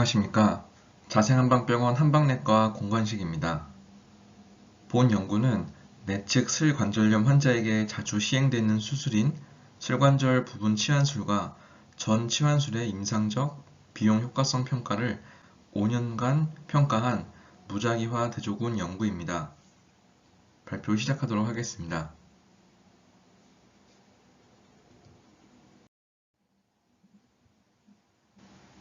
안녕하십니까. 자생한방병원 한방내과 공관식입니다. 본 연구는 내측 슬관절염 환자에게 자주 시행되는 수술인 슬관절 부분 치환술과 전 치환술의 임상적 비용 효과성 평가를 5년간 평가한 무작위화 대조군 연구입니다. 발표 시작하도록 하겠습니다.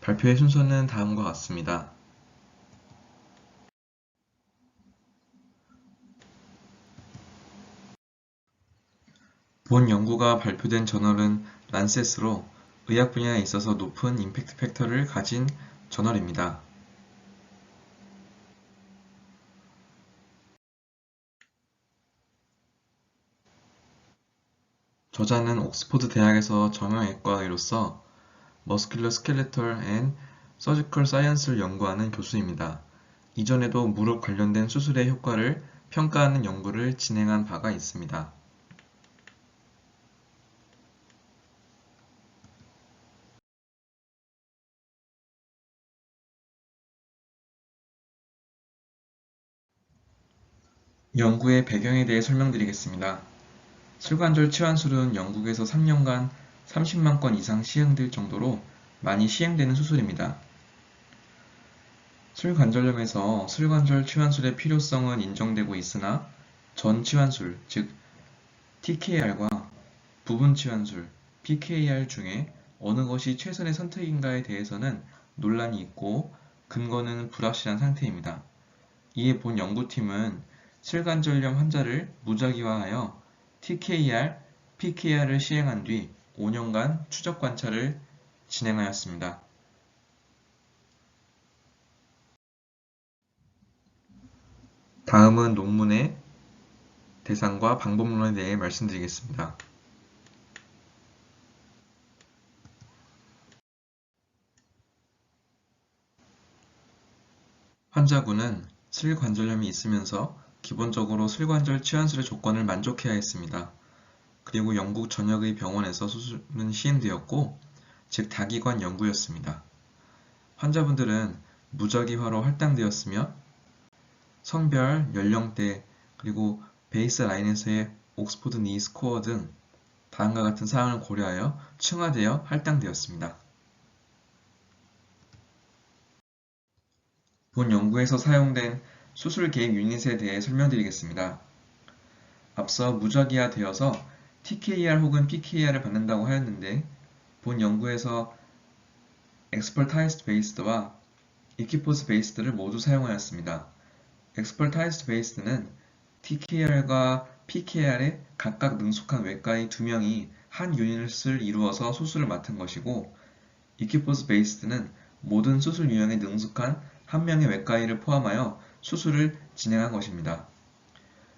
발표의 순서는 다음과 같습니다. 본 연구가 발표된 저널은 란셋으로 의학 분야에 있어서 높은 임팩트 팩터를 가진 저널입니다. 저자는 옥스포드 대학에서 정형외과 의로서 머스큘러 스켈레털 앤 서지컬 사이언스를 연구하는 교수입니다. 이전에도 무릎 관련된 수술의 효과를 평가하는 연구를 진행한 바가 있습니다. 연구의 배경에 대해 설명드리겠습니다. 슬관절 치환술은 영국에서 3년간 30만 건 이상 시행될 정도로 많이 시행되는 수술입니다. 슬관절염에서 슬관절 치환술의 필요성은 인정되고 있으나 전 치환술, 즉 TKR과 부분 치환술, PKR 중에 어느 것이 최선의 선택인가에 대해서는 논란이 있고 근거는 불확실한 상태입니다. 이에 본 연구팀은 슬관절염 환자를 무작위화하여 TKR, PKR을 시행한 뒤 5년간 추적 관찰을 진행하였습니다. 다음은 논문의 대상과 방법론에 대해 말씀드리겠습니다. 환자군은 슬관절염이 있으면서 기본적으로 슬관절 치환술의 조건을 만족해야 했습니다. 그리고 영국 전역의 병원에서 수술은 시행되었고 즉 다기관 연구였습니다. 환자분들은 무작위화로 할당되었으며 성별, 연령대, 그리고 베이스 라인에서의 옥스포드 니 스코어 등 다음과 같은 사항을 고려하여 층화되어 할당되었습니다. 본 연구에서 사용된 수술 개입 유닛에 대해 설명드리겠습니다. 앞서 무작위화 되어서 TKR 혹은 PKR을 받는다고 하였는데 본 연구에서 Expertized Based와 Equipoise Based를 모두 사용하였습니다. Expertized Based는 TKR과 PKR에 각각 능숙한 외과의 두 명이 한 유닛을 이루어서 수술을 맡은 것이고 Equipoise Based는 모든 수술 유형에 능숙한 한 명의 외과의를 포함하여 수술을 진행한 것입니다.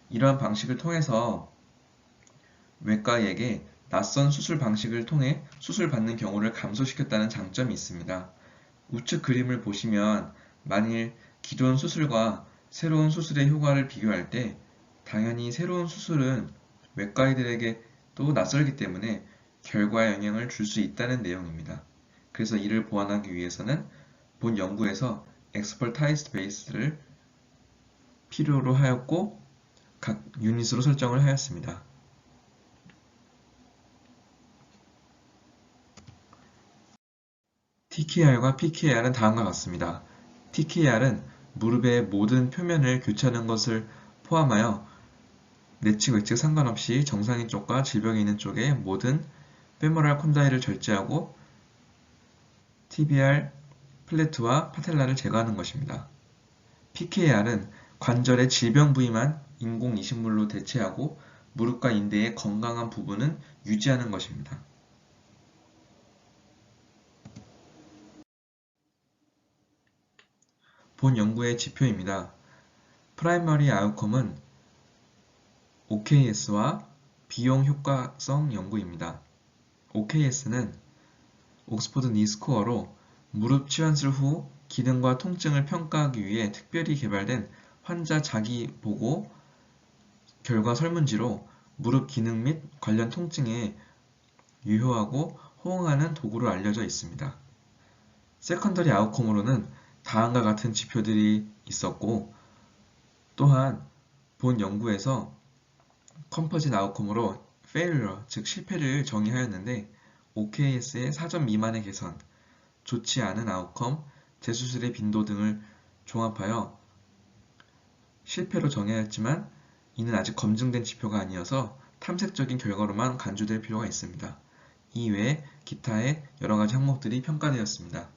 이러한 방식을 통해서 외과에게 낯선 수술 방식을 통해 수술받는 경우를 감소시켰다는 장점이 있습니다. 우측 그림을 보시면 만일 기존 수술과 새로운 수술의 효과를 비교할 때 당연히 새로운 수술은 외과의들에게 또 낯설기 때문에 결과에 영향을 줄 수 있다는 내용입니다. 그래서 이를 보완하기 위해서는 본 연구에서 Expertized Base를 필요로 하였고 각 유닛으로 설정을 하였습니다. TKR과 PKR은 다음과 같습니다. TKR은 무릎의 모든 표면을 교체하는 것을 포함하여 내측 외측 상관없이 정상인 쪽과 질병이 있는 쪽의 모든 페모랄 콘다일을 절제하고 TBR, 플래트와 파텔라를 제거하는 것입니다. PKR은 관절의 질병 부위만 인공 이식물로 대체하고 무릎과 인대의 건강한 부분은 유지하는 것입니다. 본 연구의 지표입니다. 프라이머리 아웃컴은 OKS와 비용 효과성 연구입니다. OKS는 옥스포드 니 스코어로 무릎 치환술 후 기능과 통증을 평가하기 위해 특별히 개발된 환자 자기 보고 결과 설문지로 무릎 기능 및 관련 통증에 유효하고 호응하는 도구로 알려져 있습니다. 세컨더리 아웃컴으로는 다음과 같은 지표들이 있었고 또한 본 연구에서 컴퍼짓 아웃컴으로 failure, 즉 실패를 정의하였는데 OKS의 4점 미만의 개선, 좋지 않은 아웃컴, 재수술의 빈도 등을 종합하여 실패로 정의하였지만 이는 아직 검증된 지표가 아니어서 탐색적인 결과로만 간주될 필요가 있습니다. 이외에 기타의 여러 가지 항목들이 평가되었습니다.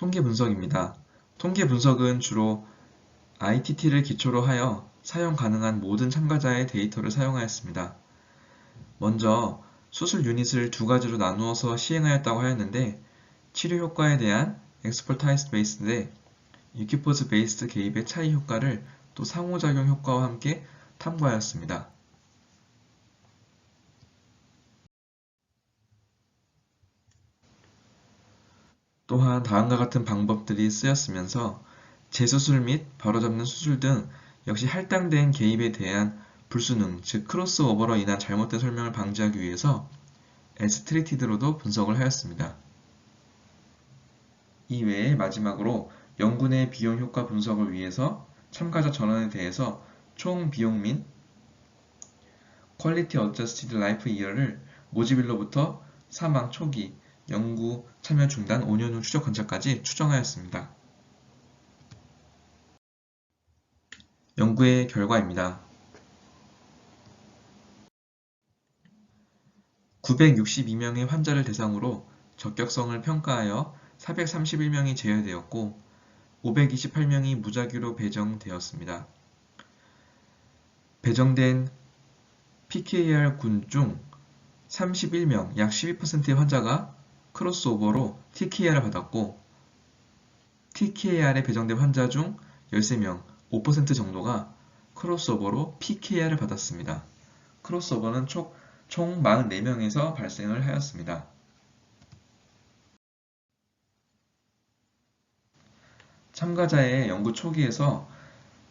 통계 분석입니다. 통계 분석은 주로 ITT를 기초로 하여 사용 가능한 모든 참가자의 데이터를 사용하였습니다. 먼저 수술 유닛을 두 가지로 나누어서 시행하였다고 하였는데 치료 효과에 대한 엑스퍼타이스 베이스 대 유키포즈 베이스드 개입의 차이 효과를 또 상호작용 효과와 함께 탐구하였습니다. 또한 다음과 같은 방법들이 쓰였으면서 재수술 및 바로잡는 수술 등 역시 할당된 개입에 대한 불수능, 즉 크로스오버로 인한 잘못된 설명을 방지하기 위해서 에스트리티드로도 분석을 하였습니다. 이외에 마지막으로 연구 내 비용 효과 분석을 위해서 참가자 전원에 대해서 총 비용 및 퀄리티 어저스티드 라이프 이어를 모집일로부터 사망 초기, 연구 참여 중단 5년 후 추적 관찰까지 추정하였습니다. 연구의 결과입니다. 962명의 환자를 대상으로 적격성을 평가하여 431명이 제외되었고 528명이 무작위로 배정되었습니다. 배정된 PKR 군 중 31명, 약 12%의 환자가 크로스오버로 TKR을 받았고 TKR에 배정된 환자 중 13명, 5% 정도가 크로스오버로 PKR을 받았습니다. 크로스오버는 총, 총 44명에서 발생을 하였습니다. 참가자의 연구 초기에서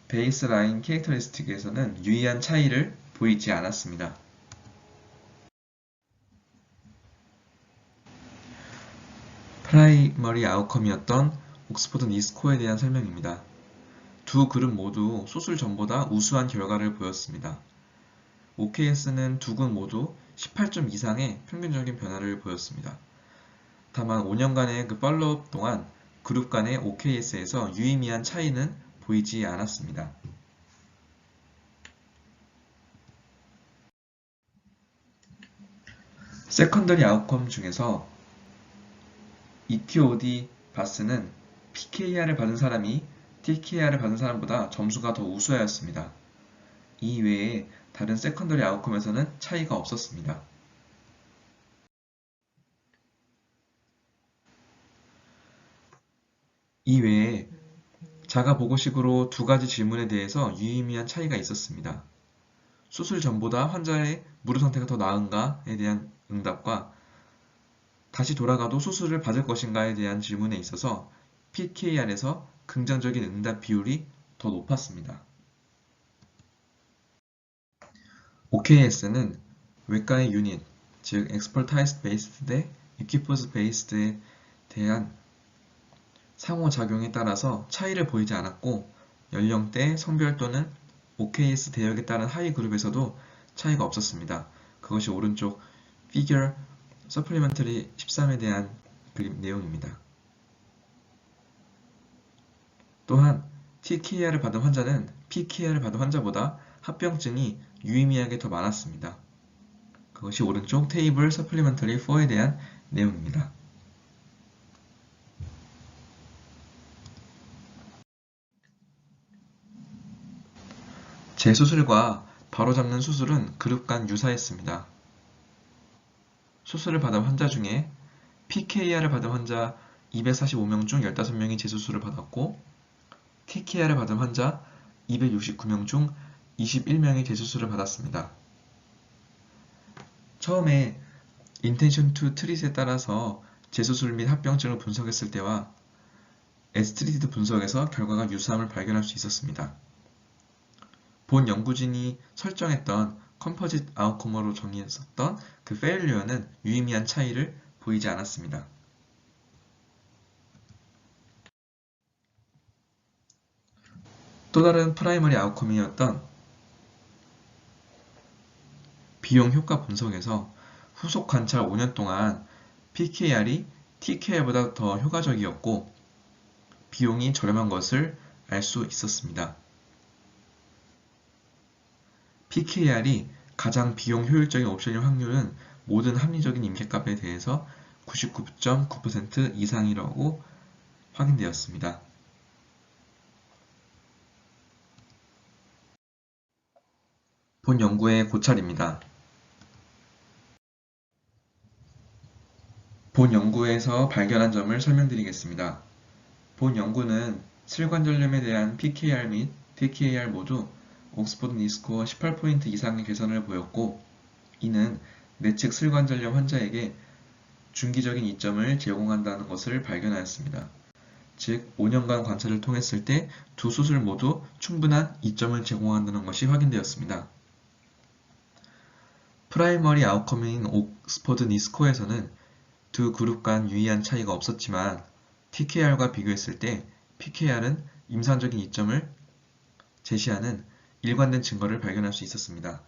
베이스라인 캐릭터리스틱에서는 유의한 차이를 보이지 않았습니다. 프라이 머리 아웃컴이었던 옥스퍼드 니스코에 대한 설명입니다. 두 그룹 모두 수술 전보다 우수한 결과를 보였습니다. OKS는 두군 모두 18점 이상의 평균적인 변화를 보였습니다. 다만 5년간의 그 팔로업 동안 그룹 간의 OKS에서 유의미한 차이는 보이지 않았습니다. 세컨더리 아웃컴 중에서 ETOD 바스는 PKR을 받은 사람이 TKR을 받은 사람보다 점수가 더 우수하였습니다. 이 외에 다른 세컨더리 아웃컴에서는 차이가 없었습니다. 이외에 자가 보고식으로 두 가지 질문에 대해서 유의미한 차이가 있었습니다. 수술 전보다 환자의 무릎 상태가 더 나은가에 대한 응답과 다시 돌아가도 수술을 받을 것인가에 대한 질문에 있어서 PKR에서 긍정적인 응답 비율이 더 높았습니다. OKS는 외과의 유닛, 즉 Expertise Based 대 Equipose Based에 대한 상호작용에 따라서 차이를 보이지 않았고 연령대, 성별 또는 OKS 대역에 따른 하위 그룹에서도 차이가 없었습니다. 그것이 오른쪽 피규어 서플리먼터리 13에 대한 그림 내용입니다. 또한 TKR을 받은 환자는 PKR을 받은 환자보다 합병증이 유의미하게 더 많았습니다. 그것이 오른쪽 테이블 서플리먼터리 4에 대한 내용입니다. 재수술과 바로잡는 수술은 그룹 간 유사했습니다. 수술을 받은 환자 중에 PKR을 받은 환자 245명 중 15명이 재수술을 받았고 TKR을 받은 환자 269명 중 21명이 재수술을 받았습니다. 처음에 intention to treat에 따라서 재수술 및 합병증을 분석했을 때와 에스트리티드 분석에서 결과가 유사함을 발견할 수 있었습니다. 본 연구진이 설정했던 컴포짓 아웃컴으로 정의했었던 그 failure는 유의미한 차이를 보이지 않았습니다. 또 다른 프라이머리 아웃컴이었던 비용 효과 분석에서 후속 관찰 5년 동안 PKR이 TKR보다 더 효과적이었고 비용이 저렴한 것을 알 수 있었습니다. PKR이 가장 비용 효율적인 옵션일 확률은 모든 합리적인 임계값에 대해서 99.9% 이상이라고 확인되었습니다. 본 연구의 고찰입니다. 본 연구에서 발견한 점을 설명드리겠습니다. 본 연구는 슬관절염에 대한 PKR 및 TKR 모두 옥스퍼드 니스코어 18포인트 이상의 개선을 보였고 이는 내측 슬관절염 환자에게 중기적인 이점을 제공한다는 것을 발견하였습니다. 즉 5년간 관찰을 통했을 때 두 수술 모두 충분한 이점을 제공한다는 것이 확인되었습니다. 프라이머리 아웃컴인 옥스퍼드 니스코에서는 두 그룹 간 유의한 차이가 없었지만 TKR과 비교했을 때 PKR은 임상적인 이점을 제시하는 일관된 증거를 발견할 수 있었습니다.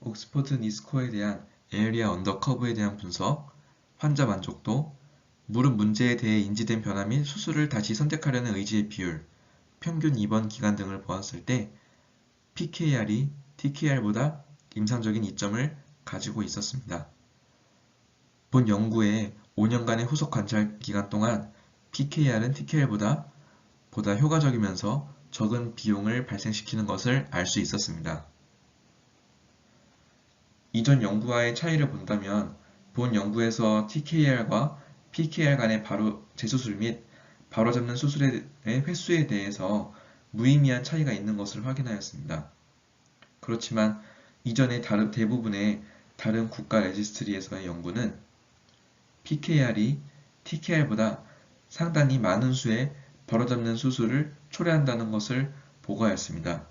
옥스퍼드 니스코에 대한 에어리아 언더 커브에 대한 분석, 환자 만족도, 무릎 문제에 대해 인지된 변화 및 수술을 다시 선택하려는 의지의 비율, 평균 입원 기간 등을 보았을 때 PKR이 TKR보다 임상적인 이점을 가지고 있었습니다. 본 연구의 5년간의 후속 관찰 기간 동안 PKR은 TKR보다 보다 효과적이면서 적은 비용을 발생시키는 것을 알 수 있었습니다. 이전 연구와의 차이를 본다면 본 연구에서 TKR과 PKR 간의 바로 재수술 및 바로잡는 수술의 횟수에 대해서 무의미한 차이가 있는 것을 확인하였습니다. 그렇지만 이전의 다른 대부분의 다른 국가 레지스트리에서의 연구는 PKR이 TKR보다 상당히 많은 수의 바로잡는 수술을 초래한다는 것을 보고하였습니다.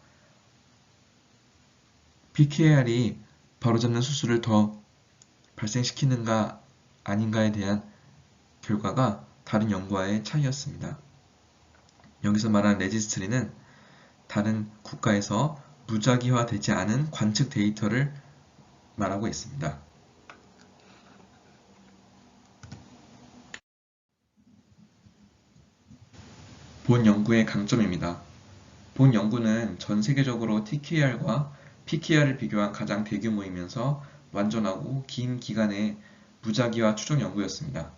PKR이 바로잡는 수술을 더 발생시키는가 아닌가에 대한 결과가 다른 연구와의 차이였습니다. 여기서 말한 레지스트리는 다른 국가에서 무작위화되지 않은 관측 데이터를 말하고 있습니다. 본 연구의 강점입니다. 본 연구는 전 세계적으로 TKR과 PKR을 비교한 가장 대규모이면서 완전하고 긴 기간의 무작위화 추정 연구였습니다.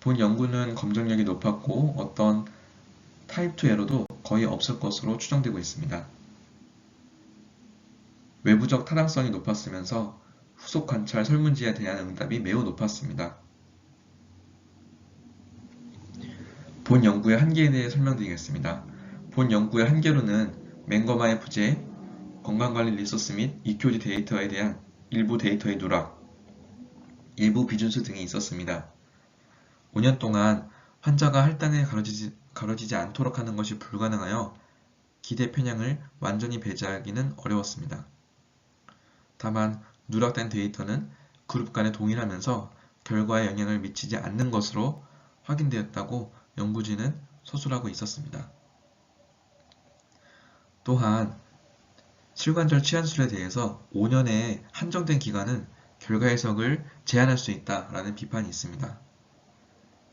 본 연구는 검정력이 높았고 어떤 타입2 에러도 거의 없을 것으로 추정되고 있습니다. 외부적 타당성이 높았으면서 후속 관찰 설문지에 대한 응답이 매우 높았습니다. 본 연구의 한계에 대해 설명드리겠습니다. 본 연구의 한계로는 맹거마의 부재, 건강관리 리소스 및 EQD 데이터에 대한 일부 데이터의 누락, 일부 비준수 등이 있었습니다. 5년 동안 환자가 할당에 가려지지, 가려지지 않도록 하는 것이 불가능하여 기대 편향을 완전히 배제하기는 어려웠습니다. 다만 누락된 데이터는 그룹 간에 동일하면서 결과에 영향을 미치지 않는 것으로 확인되었다고 연구진은 서술하고 있었습니다. 또한 실관절 치환술에 대해서 5년의 한정된 기간은 결과 해석을 제한할 수 있다라는 비판이 있습니다.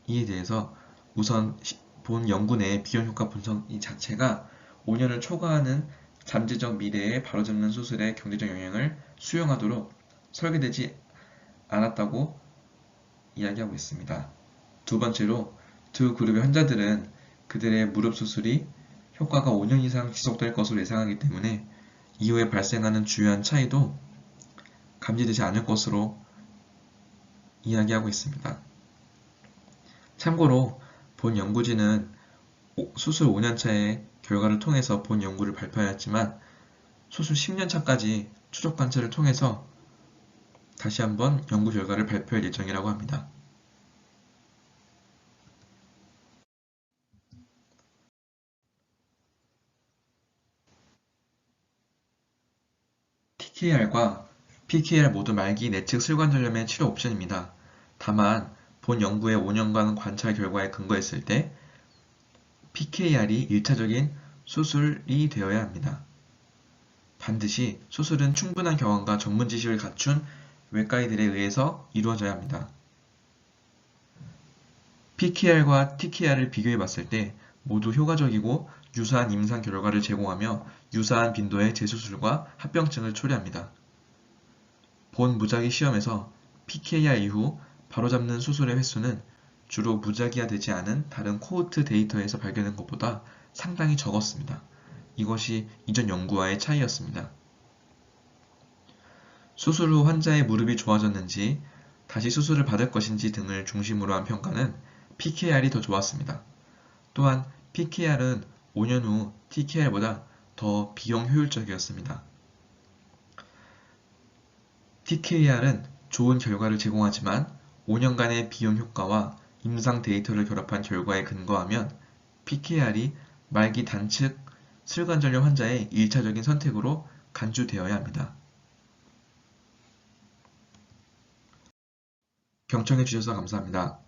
이에 대해서 우선 본 연구 내 비용 효과 분석 이 자체가 5년을 초과하는 잠재적 미래에 바로잡는 수술의 경제적 영향을 수용하도록 설계되지 않았다고 이야기하고 있습니다. 두 번째로 두 그룹의 환자들은 그들의 무릎 수술이 효과가 5년 이상 지속될 것으로 예상하기 때문에 이후에 발생하는 주요한 차이도 감지되지 않을 것으로 이야기하고 있습니다. 참고로 본 연구진은 수술 5년차의 결과를 통해서 본 연구를 발표하였지만 수술 10년차까지 추적 관찰을 통해서 다시 한번 연구 결과를 발표할 예정이라고 합니다. TKR과 PKR 모두 말기 내측 슬관절염의 치료 옵션입니다. 다만 본 연구의 5년간 관찰 결과에 근거했을 때 PKR이 1차적인 수술이 되어야 합니다. 반드시 수술은 충분한 경험과 전문 지식을 갖춘 외과 의들에 의해서 이루어져야 합니다. PKR과 TKR을 비교해 봤을 때 모두 효과적이고 유사한 임상 결과를 제공하며 유사한 빈도의 재수술과 합병증을 초래합니다. 본 무작위 시험에서 PKR 이후 바로잡는 수술의 횟수는 주로 무작위화 되지 않은 다른 코호트 데이터에서 발견된 것보다 상당히 적었습니다. 이것이 이전 연구와의 차이였습니다. 수술 후 환자의 무릎이 좋아졌는지 다시 수술을 받을 것인지 등을 중심으로 한 평가는 PKR이 더 좋았습니다. 또한 PKR은 5년 후 TKR보다 더 비용 효율적이었습니다. TKR은 좋은 결과를 제공하지만 5년간의 비용 효과와 임상 데이터를 결합한 결과에 근거하면 PKR이 말기 단측 슬관절염 환자의 1차적인 선택으로 간주되어야 합니다. 경청해 주셔서 감사합니다.